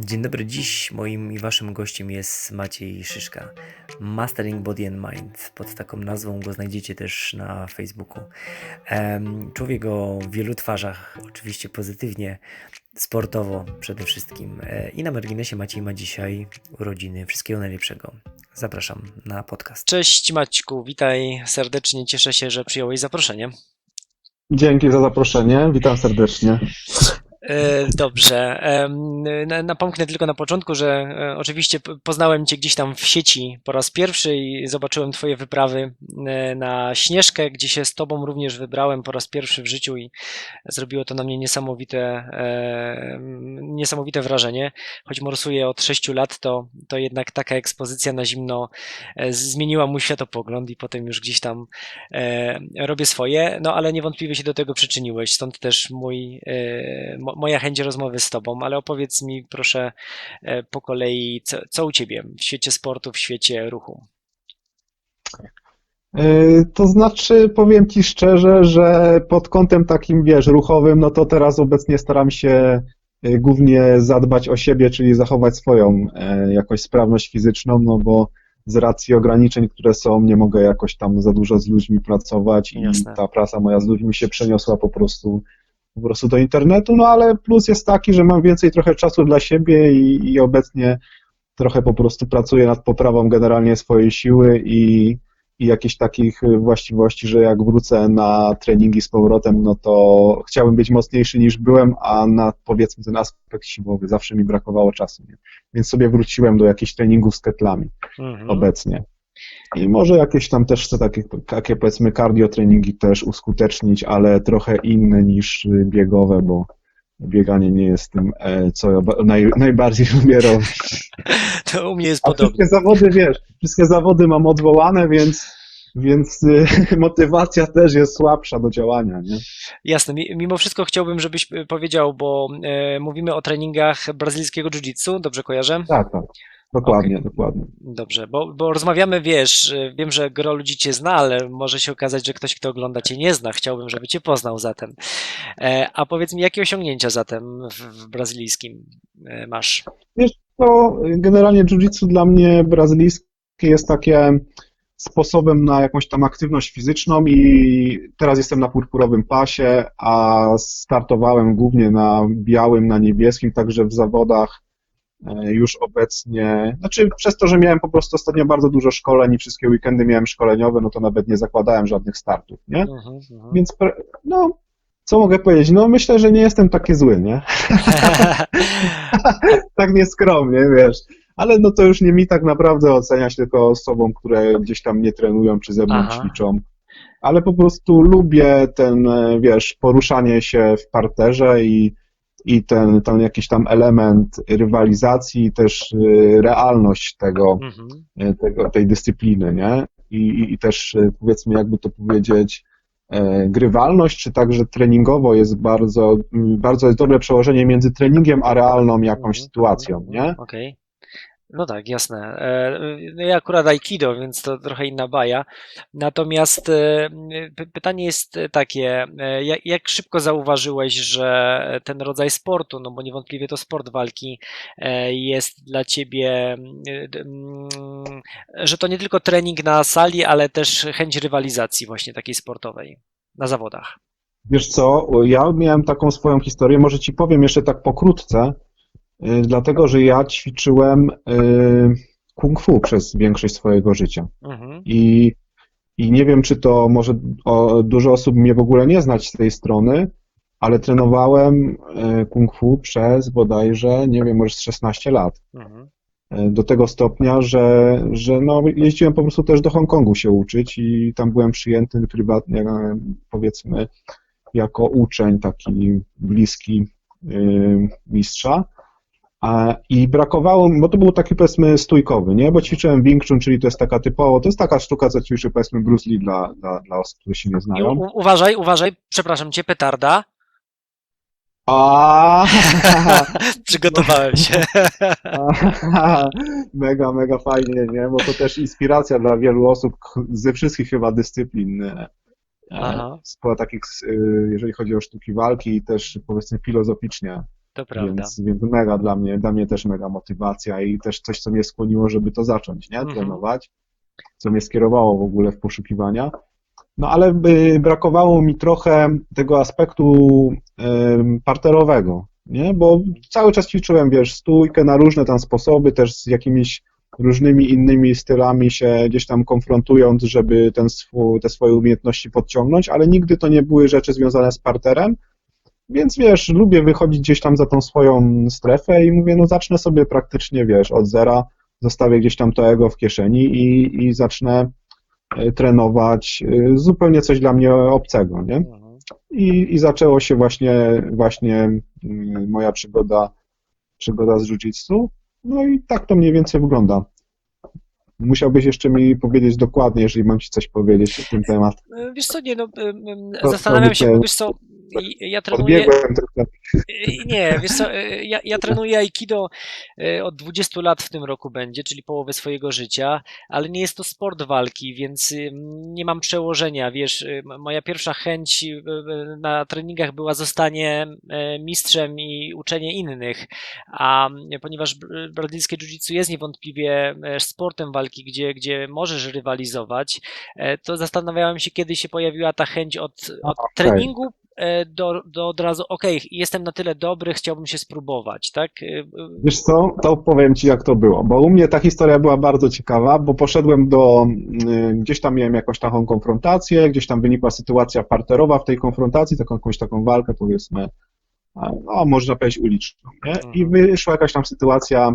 Dzień dobry, dziś moim i waszym gościem jest Maciej Szyszka. Mastering Body and Mind. Pod taką nazwą go znajdziecie też na Facebooku. Człowiek o wielu twarzach, oczywiście pozytywnie, sportowo przede wszystkim. E, I na marginesie Maciej ma dzisiaj urodziny. Wszystkiego najlepszego. Zapraszam na podcast. Cześć Maćku, witaj serdecznie. Cieszę się, że przyjąłeś zaproszenie. Dzięki za zaproszenie, witam serdecznie. E, Dobrze. Napomknę tylko na początku, że e, oczywiście poznałem Cię gdzieś tam w sieci po raz pierwszy i zobaczyłem Twoje wyprawy e, na Śnieżkę, gdzie się z Tobą również wybrałem po raz pierwszy w życiu i zrobiło to na mnie niesamowite, niesamowite wrażenie. Choć morsuję od 6 lat, to, to jednak taka ekspozycja na zimno zmieniła mój światopogląd i potem już gdzieś tam robię swoje, no ale niewątpliwie się do tego przyczyniłeś, stąd też mój, moja chęć rozmowy z tobą, ale opowiedz mi proszę e, po kolei, co, co u ciebie w świecie sportu, w świecie ruchu? Yy, To znaczy, powiem Ci szczerze, że pod kątem takim, wiesz, ruchowym, no to teraz obecnie staram się yy, głównie zadbać o siebie, czyli zachować swoją jakoś sprawność fizyczną, no bo z racji ograniczeń, które są, nie mogę jakoś tam za dużo z ludźmi pracować i Jasne. ta praca moja z ludźmi się przeniosła po prostu, po prostu do internetu, no ale plus jest taki, że mam więcej trochę czasu dla siebie i, i obecnie trochę po prostu pracuję nad poprawą generalnie swojej siły i, i jakichś takich właściwości, że jak wrócę na treningi z powrotem, no to chciałbym być mocniejszy niż byłem, a na powiedzmy ten aspekt siłowy zawsze mi brakowało czasu, nie? Więc sobie wróciłem do jakichś treningów z ketlami Mhm. obecnie. I może jakieś tam też te takie, takie powiedzmy cardio treningi też uskutecznić, ale trochę inne niż y, biegowe, bo bieganie nie jest tym, e, co ja naj, najbardziej lubię robić. To u mnie jest A podobnie. wszystkie zawody, wiesz, wszystkie zawody mam odwołane, więc, więc y, motywacja też jest słabsza do działania, nie? Jasne, mi- mimo wszystko chciałbym, żebyś e, powiedział, bo e, mówimy o treningach brazylijskiego jiu-jitsu, dobrze kojarzę? Tak, tak. Dokładnie, dokładnie. Dobrze, bo, bo rozmawiamy, wiesz, y, wiem, że gro ludzi cię zna, ale może się okazać, że ktoś, kto ogląda cię nie zna. Chciałbym, żeby cię poznał zatem. E, A powiedz mi, jakie osiągnięcia zatem w, w brazylijskim e, masz? To y, generalnie jiu-jitsu dla mnie brazylijskie jest takie sposobem na jakąś tam aktywność fizyczną i teraz jestem na purpurowym pasie, a startowałem głównie na białym, na niebieskim, także w zawodach już obecnie, znaczy przez to, że miałem po prostu ostatnio bardzo dużo szkoleń i wszystkie weekendy miałem szkoleniowe, no to nawet nie zakładałem żadnych startów, nie? Mhm, mhm. Więc, no, co mogę powiedzieć? No myślę, że nie jestem taki zły, nie? tak nieskromnie, wiesz. Ale no to już nie mi tak naprawdę oceniać, tylko osobom, które gdzieś tam nie trenują czy ze mną Aha. ćwiczą. Ale po prostu lubię ten, e, wiesz, poruszanie się w parterze i, i ten, ten jakiś tam element rywalizacji i też e, realność tego, Mhm. e, tego, tej dyscypliny, nie? I, i, też e, powiedzmy, jakby to powiedzieć, grywalność, czy także treningowo jest bardzo, bardzo jest dobre przełożenie między treningiem a realną jakąś Mhm, sytuacją, nie? Okej. No tak, jasne. E, no Ja akurat Aikido, więc to trochę inna baja. Natomiast e, py- pytanie jest takie, e, jak, jak szybko zauważyłeś, że ten rodzaj sportu, no bo niewątpliwie to sport walki, jest dla ciebie, d- mm, że to nie tylko trening na sali, ale też chęć rywalizacji właśnie takiej sportowej na zawodach. Wiesz co, ja miałem taką swoją historię, może ci powiem jeszcze tak pokrótce, dlatego, że ja ćwiczyłem y, kung fu przez większość swojego życia. Mhm. I, I nie wiem, czy to może o, dużo osób mnie w ogóle nie znać z tej strony, ale trenowałem e, kung fu przez bodajże, nie wiem, może z 16 lat. Mhm. Do tego stopnia, że, że no, jeździłem po prostu też do Hongkongu się uczyć i tam byłem przyjęty prywatnie, e, powiedzmy, jako uczeń taki bliski mistrza. I brakowało, bo to był taki powiedzmy stójkowy, nie? Bo ćwiczyłem Wing Chun, czyli to jest taka typowo, to jest taka sztuka, co ćwiczy powiedzmy Bruce Lee dla, dla, dla osób, które się nie znają. u, uważaj, uważaj, przepraszam cię, petarda. A, Przygotowałem się. mega, mega fajnie, nie? Bo to też inspiracja dla wielu osób ze wszystkich chyba dyscyplin. e, Aha. Sporo takich, e, jeżeli chodzi o sztuki walki i też powiedzmy filozoficznie to prawda. Więc, więc mega dla mnie, dla mnie też mega motywacja i też coś, co mnie skłoniło, żeby to zacząć, nie? Mhm. Trenować, co mnie skierowało w ogóle w poszukiwania. No ale by brakowało mi trochę tego aspektu parterowego, nie? Bo cały czas ćwiczyłem, wiesz, stójkę na różne tam sposoby, też z jakimiś różnymi innymi stylami się gdzieś tam konfrontując, żeby ten te swoje umiejętności podciągnąć, ale nigdy to nie były rzeczy związane z parterem, więc wiesz, lubię wychodzić gdzieś tam za tą swoją strefę i mówię, no zacznę sobie praktycznie, wiesz, od zera, zostawię gdzieś tam to ego w kieszeni i, i zacznę e, trenować e, zupełnie coś dla mnie obcego, nie? Mhm. I, i zaczęło się właśnie, właśnie mm, moja przygoda, przygoda z jiu-jitsu. No i tak to mniej więcej wygląda. Musiałbyś jeszcze mi powiedzieć dokładnie, jeżeli mam ci coś powiedzieć na ten temat. E, Wiesz co, nie, no, To- zastanawiam to się, wiesz co, ja trenuję, e, nie, wiesz co, e, ja, ja trenuję Aikido e, od 20 lat w tym roku będzie, czyli połowę swojego życia, ale nie jest to sport walki, więc em, nie mam przełożenia, wiesz, e, m- moja pierwsza chęć e, e, na treningach była zostanie e, mistrzem i uczenie innych, a ponieważ br- brazylijskie jiu-jitsu jest niewątpliwie e, sportem walki, gdzie, gdzie możesz rywalizować, e, to zastanawiałem się, kiedy się pojawiła ta chęć od, od Okej. treningu e, do, do od razu, okej, jestem na tyle dobry, chciałbym się spróbować, tak? E, Wiesz co, to powiem ci jak to było, bo u mnie ta historia była bardzo ciekawa, bo poszedłem do, y, gdzieś tam miałem jakąś taką konfrontację, gdzieś tam wynikła sytuacja parterowa w tej konfrontacji, taką jakąś taką walkę powiedzmy, no można powiedzieć uliczną, nie? I Mhm. wyszła jakaś tam sytuacja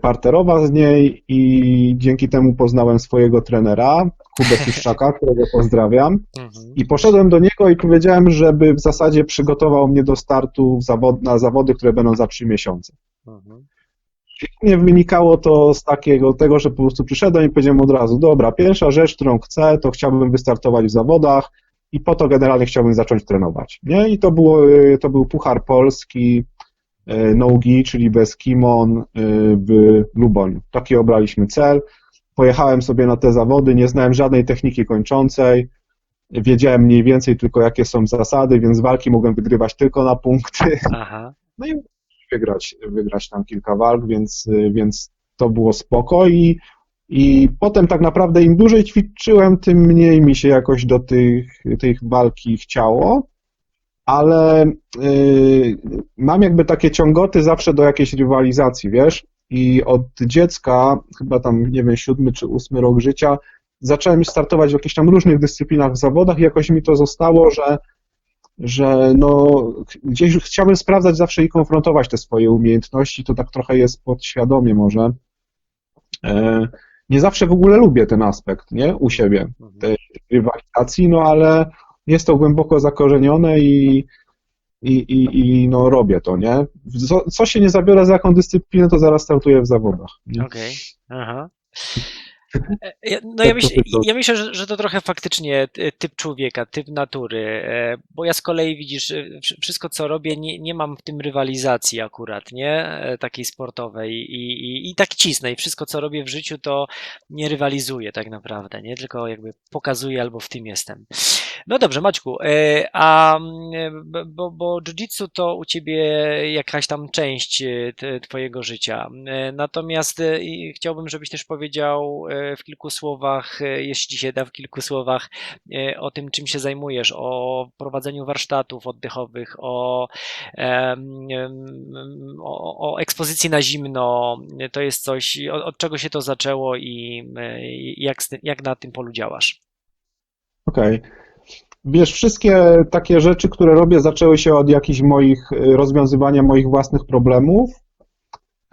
parterowa z niej i dzięki temu poznałem swojego trenera, Kubę Piszczaka, którego pozdrawiam. mhm. I poszedłem do niego i powiedziałem, żeby w zasadzie przygotował mnie do startu zawod, na zawody, które będą za trzy miesiące. Mhm. Nie wynikało to z takiego tego, że po prostu przyszedłem i powiedziałem od razu, dobra, pierwsza rzecz, którą chcę, to chciałbym wystartować w zawodach i po to generalnie chciałbym zacząć trenować. Nie? I to, było, y, to był Puchar Polski Nogi, czyli bez kimon y, w Luboniu. Taki obraliśmy cel. Pojechałem sobie na te zawody, nie znałem żadnej techniki kończącej, wiedziałem mniej więcej tylko jakie są zasady, więc walki mogłem wygrywać tylko na punkty. Aha. No i wygrać, wygrać tam kilka walk, więc, więc to było spoko i, i potem tak naprawdę im dłużej ćwiczyłem, tym mniej mi się jakoś do tych, tych walki chciało, ale y, mam jakby takie ciągoty zawsze do jakiejś rywalizacji, wiesz, i od dziecka, chyba tam, nie wiem, siódmy czy ósmy rok życia, zacząłem startować w jakichś tam różnych dyscyplinach w zawodach i jakoś mi to zostało, że że no, gdzieś chciałbym sprawdzać zawsze i konfrontować te swoje umiejętności, to tak trochę jest podświadomie może. E, Nie zawsze w ogóle lubię ten aspekt, nie, u siebie, Mhm. tej rywalizacji, no ale jest to głęboko zakorzenione i, i, i, i no robię to, nie. Co, co się nie zabiorę za jaką dyscyplinę, to zaraz startuję w zawodach. Okej, aha. E, ja- No ja, myśl, ja myślę, że, że to trochę faktycznie ty- typ człowieka, typ natury, e, bo ja z kolei widzisz, e, wsz- wszystko co robię, nie, nie mam w tym rywalizacji akurat, nie, takiej sportowej i, i, i tak cisnę i wszystko co robię w życiu to nie rywalizuję tak naprawdę, nie, tylko jakby pokazuję albo w tym jestem. No dobrze, Maćku, e, a mm, bo, bo jiu-jitsu to u ciebie jakaś tam część e, twojego życia. E, Natomiast chciałbym, żebyś też powiedział w kilku słowach, jeśli się da, w kilku słowach o tym, czym się zajmujesz, o prowadzeniu warsztatów oddechowych, o, em, em, o, o ekspozycji na zimno. To jest coś, od, od czego się to zaczęło i jak, jak na tym polu działasz. Okej. Wiesz, wszystkie takie rzeczy, które robię, zaczęły się od jakichś moich, y, rozwiązywania moich własnych problemów,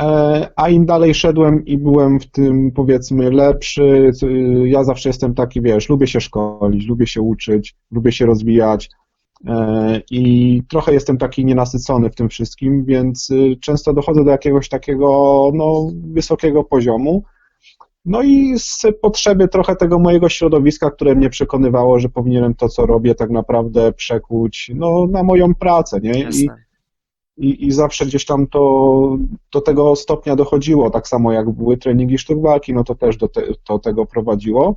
e, a im dalej szedłem i byłem w tym, powiedzmy, lepszy, y, ja zawsze jestem taki, wiesz, lubię się szkolić, lubię się uczyć, lubię się rozwijać e, i trochę jestem taki nienasycony w tym wszystkim, więc y, często dochodzę do jakiegoś takiego, no, wysokiego poziomu, no i z potrzeby trochę tego mojego środowiska, które mnie przekonywało, że powinienem to, co robię, tak naprawdę przekuć no, na moją pracę, nie? I, i, I zawsze gdzieś tam to do tego stopnia dochodziło, tak samo jak były treningi sztuk walki, no to też do, te, do tego prowadziło.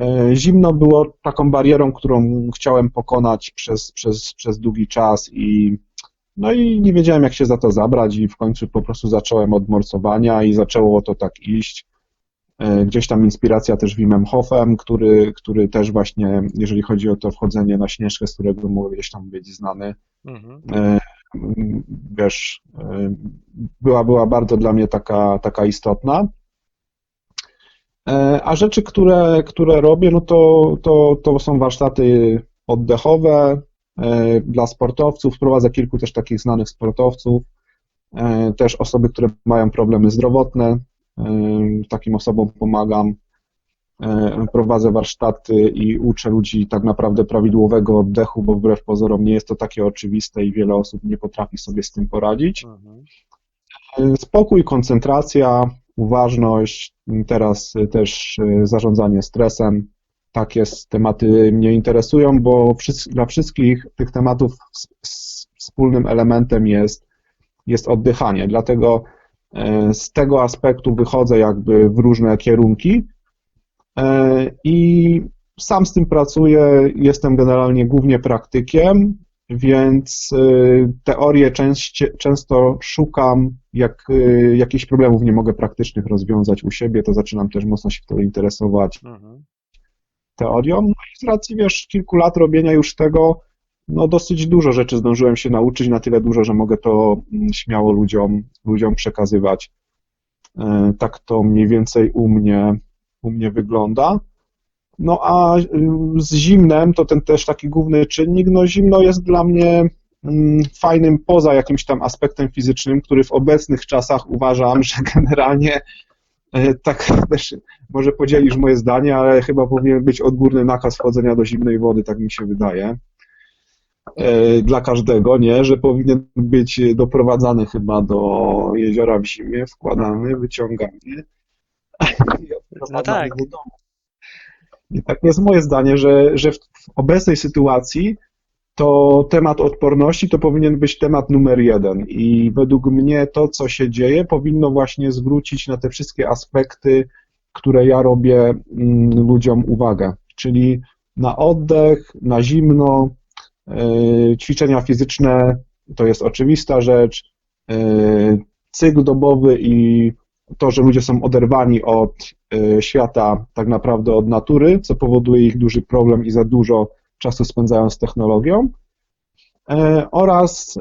E, Zimno było taką barierą, którą chciałem pokonać przez, przez, przez długi czas i No i nie wiedziałem, jak się za to zabrać, i w końcu po prostu zacząłem od morsowania i zaczęło to tak iść. E, Gdzieś tam inspiracja też Wimem Hofem, który, który też właśnie, jeżeli chodzi o to wchodzenie na Śnieżkę, z którego mogę gdzieś tam być znany, Mhm. e, wiesz, e, była, była bardzo dla mnie taka, taka istotna. A rzeczy, które, które robię, no to, to, to są warsztaty oddechowe dla sportowców. Prowadzę kilku też takich znanych sportowców, też osoby, które mają problemy zdrowotne. E, Takim osobom pomagam. E, Prowadzę warsztaty i uczę ludzi tak naprawdę prawidłowego oddechu, bo wbrew pozorom nie jest to takie oczywiste i wiele osób nie potrafi sobie z tym poradzić. Mhm. Spokój, koncentracja, uważność, teraz też e, zarządzanie stresem. Takie tematy mnie interesują, bo dla wszystkich tych tematów wspólnym elementem jest, jest oddychanie. Dlatego e, z tego aspektu wychodzę jakby w różne kierunki e, i sam z tym pracuję. Jestem generalnie głównie praktykiem, więc y, teorię często szukam, jak jakichś problemów nie mogę praktycznych rozwiązać u siebie, to zaczynam też mocno się wtedy interesować Mhm. teorią. No i z racji, wiesz, kilku lat robienia już tego, no dosyć dużo rzeczy zdążyłem się nauczyć, na tyle dużo, że mogę to mm, śmiało ludziom, ludziom przekazywać. E, Tak to mniej więcej u mnie, u mnie wygląda. No a y, z zimnem to ten też taki główny czynnik. No zimno jest dla mnie mm, fajnym poza jakimś tam aspektem fizycznym, który w obecnych czasach uważam, że generalnie e, tak też może podzielisz moje zdanie, ale chyba powinien być odgórny nakaz wchodzenia do zimnej wody, tak mi się wydaje. E, Dla każdego, nie? Że powinien być doprowadzany chyba do jeziora w zimie, wkładany, wyciągany i odprowadzany tak. do domu. I tak jest moje zdanie, że, że w, obecnej sytuacji to temat odporności to powinien być temat numer jeden. I według mnie to, co się dzieje, powinno właśnie zwrócić na te wszystkie aspekty, które ja robię mm, ludziom uwagę. Czyli na oddech, na zimno, ćwiczenia fizyczne to jest oczywista rzecz, yy, cykl dobowy i to, że ludzie są oderwani od y, świata, tak naprawdę od natury, co powoduje ich duży problem i za dużo czasu spędzają z technologią, e, oraz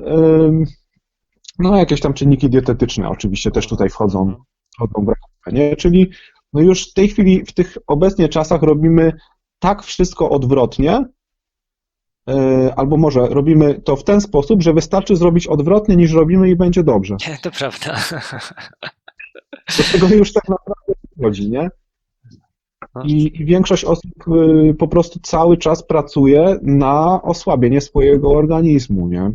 no, jakieś tam czynniki dietetyczne oczywiście też tutaj wchodzą, wchodzą w nie? Czyli no już w tej chwili, w tych obecnie czasach robimy tak wszystko odwrotnie, e, albo może robimy to w ten sposób, że wystarczy zrobić odwrotnie niż robimy i będzie dobrze. To prawda. Do tego już tak naprawdę chodzi, nie? No. I, I większość osób y, po prostu cały czas pracuje na osłabienie swojego organizmu, nie?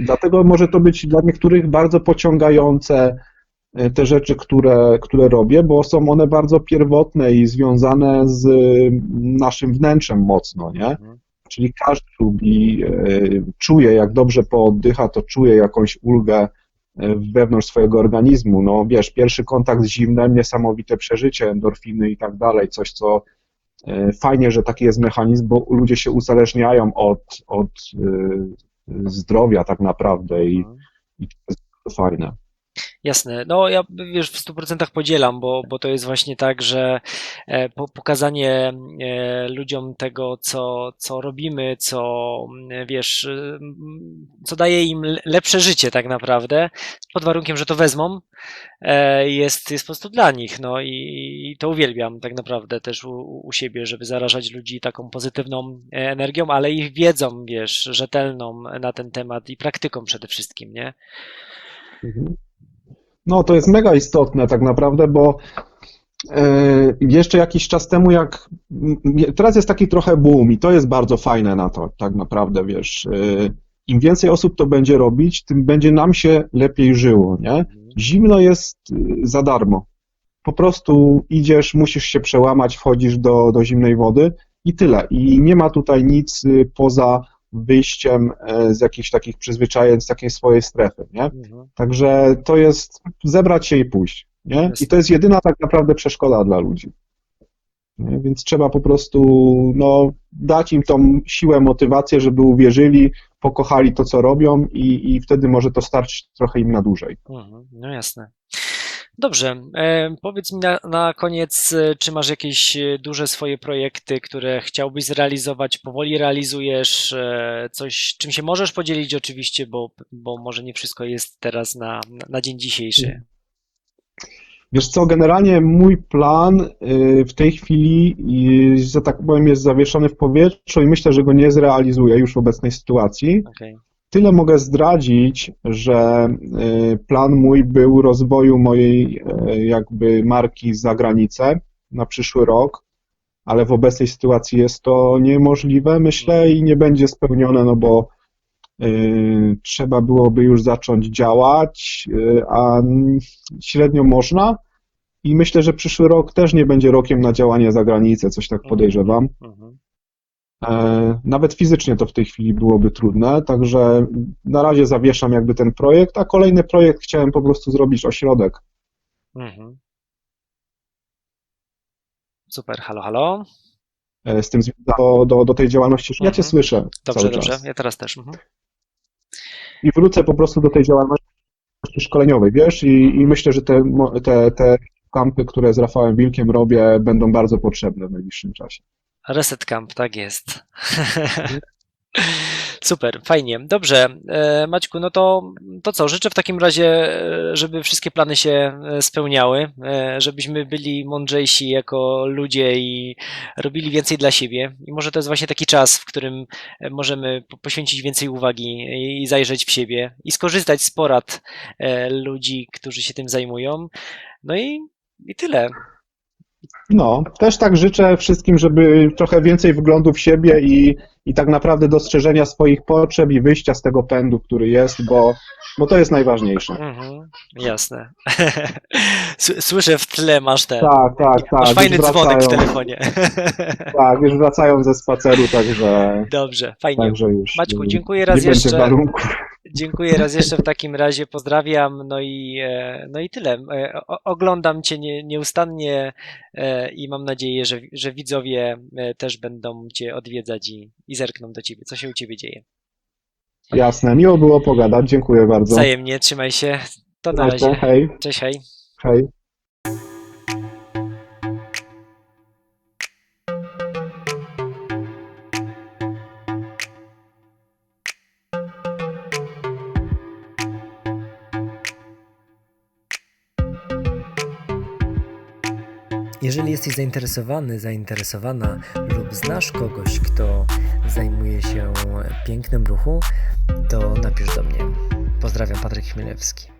Dlatego może to być dla niektórych bardzo pociągające y, te rzeczy, które, które robię, bo są one bardzo pierwotne i związane z y, naszym wnętrzem mocno, nie? Czyli każdy lubi, y, czuje, jak dobrze pooddycha, to czuje jakąś ulgę y, wewnątrz swojego organizmu. No wiesz, pierwszy kontakt z zimnem, niesamowite przeżycie, endorfiny i tak dalej, coś, co y, fajnie, że taki jest mechanizm, bo ludzie się uzależniają od, od zdrowia tak naprawdę i, Mhm. i to jest fajne. Jasne. No ja wiesz, w 100% podzielam, bo, bo to jest właśnie tak, że e, po, pokazanie e, ludziom tego, co, co robimy, co mm, wiesz, y, mm, co daje im le- lepsze życie tak naprawdę, pod warunkiem, że to wezmą, e, jest, jest po prostu dla nich. No i, i to uwielbiam tak naprawdę też u, u siebie, żeby zarażać ludzi taką pozytywną energią, ale i wiedzą, wiesz, rzetelną na ten temat i praktyką przede wszystkim, nie? Mhm. No, to jest mega istotne tak naprawdę, bo e, jeszcze jakiś czas temu, jak teraz jest taki trochę boom i to jest bardzo fajne na to, tak naprawdę, wiesz. e, Im więcej osób to będzie robić, tym będzie nam się lepiej żyło, nie? Zimno jest y, za darmo. Po prostu idziesz, musisz się przełamać, wchodzisz do, do zimnej wody i tyle. I nie ma tutaj nic y, poza wyjściem e, z jakichś takich przyzwyczajeń, z takiej swojej strefy, nie? Mhm. Także to jest zebrać się i pójść, nie? I to jest jedyna tak naprawdę przeszkoda dla ludzi. Nie? Więc trzeba po prostu no, dać im tą siłę, motywację, żeby uwierzyli, pokochali to, co robią i, i wtedy może to starczyć trochę im na dłużej. Mhm, no jasne. Dobrze, e, powiedz mi na, na koniec, e, czy masz jakieś e, duże swoje projekty, które chciałbyś zrealizować, powoli realizujesz, coś, czym się możesz podzielić oczywiście, bo, bo może nie wszystko jest teraz na, na dzień dzisiejszy. Wiesz co, generalnie mój plan w tej chwili, że tak powiem, jest zawieszony w powietrzu i myślę, że go nie zrealizuję już w obecnej sytuacji. Okej. Tyle mogę zdradzić, że y, plan mój był rozwoju mojej y, jakby marki za granicę na przyszły rok, ale w obecnej sytuacji jest to niemożliwe, myślę, i nie będzie spełnione, no bo y, trzeba byłoby już zacząć działać, a średnio można. I myślę, że przyszły rok też nie będzie rokiem na działanie za granicę, coś tak podejrzewam. Mhm. E, Nawet fizycznie to w tej chwili byłoby trudne, także na razie zawieszam jakby ten projekt, a kolejny projekt chciałem po prostu zrobić ośrodek. Mhm. Super, halo, halo. e, z tym do, do, do tej działalności. Ja Cię Mhm. słyszę Dobrze, dobrze, czas. ja teraz też. Mhm. I wrócę po prostu do tej działalności szkoleniowej, wiesz, i, i myślę, że te, te, te kampy, które z Rafałem Wilkiem robię, będą bardzo potrzebne w najbliższym czasie. Reset Camp, tak jest. Super, fajnie. Dobrze, e, Maćku, no to, to co? Życzę w takim razie, e, żeby wszystkie plany się e, spełniały, żebyśmy byli mądrzejsi jako ludzie i robili więcej dla siebie. I może to jest właśnie taki czas, w którym możemy po- poświęcić więcej uwagi i zajrzeć w siebie i skorzystać z porad ludzi, którzy się tym zajmują. No i, i tyle. No, też tak życzę wszystkim, żeby trochę więcej wglądu w siebie i, i tak naprawdę dostrzeżenia swoich potrzeb i wyjścia z tego pędu, który jest, bo, bo to jest najważniejsze. Mhm, jasne. Słyszę w tle masz ten. Tak, tak, tak. Masz już fajny dzwonek w telefonie. Tak, już wracają ze spaceru, także, Dobrze, fajnie. także już. Maćku, dziękuję nie raz będzie jeszcze. warunków. Dziękuję raz jeszcze w takim razie, pozdrawiam, no i, e, no i tyle. E, Oglądam Cię nie, nieustannie e, i mam nadzieję, że, że widzowie też będą Cię odwiedzać i, i zerkną do Ciebie, co się u Ciebie dzieje. Jasne, miło było pogadać, dziękuję bardzo. Wzajemnie, trzymaj się. To na razie. Hej, Cześć, hej. hej. Jesteś zainteresowany, zainteresowana lub znasz kogoś, kto zajmuje się pięknem ruchu, to napisz do mnie. Pozdrawiam, Patryk Chmielewski.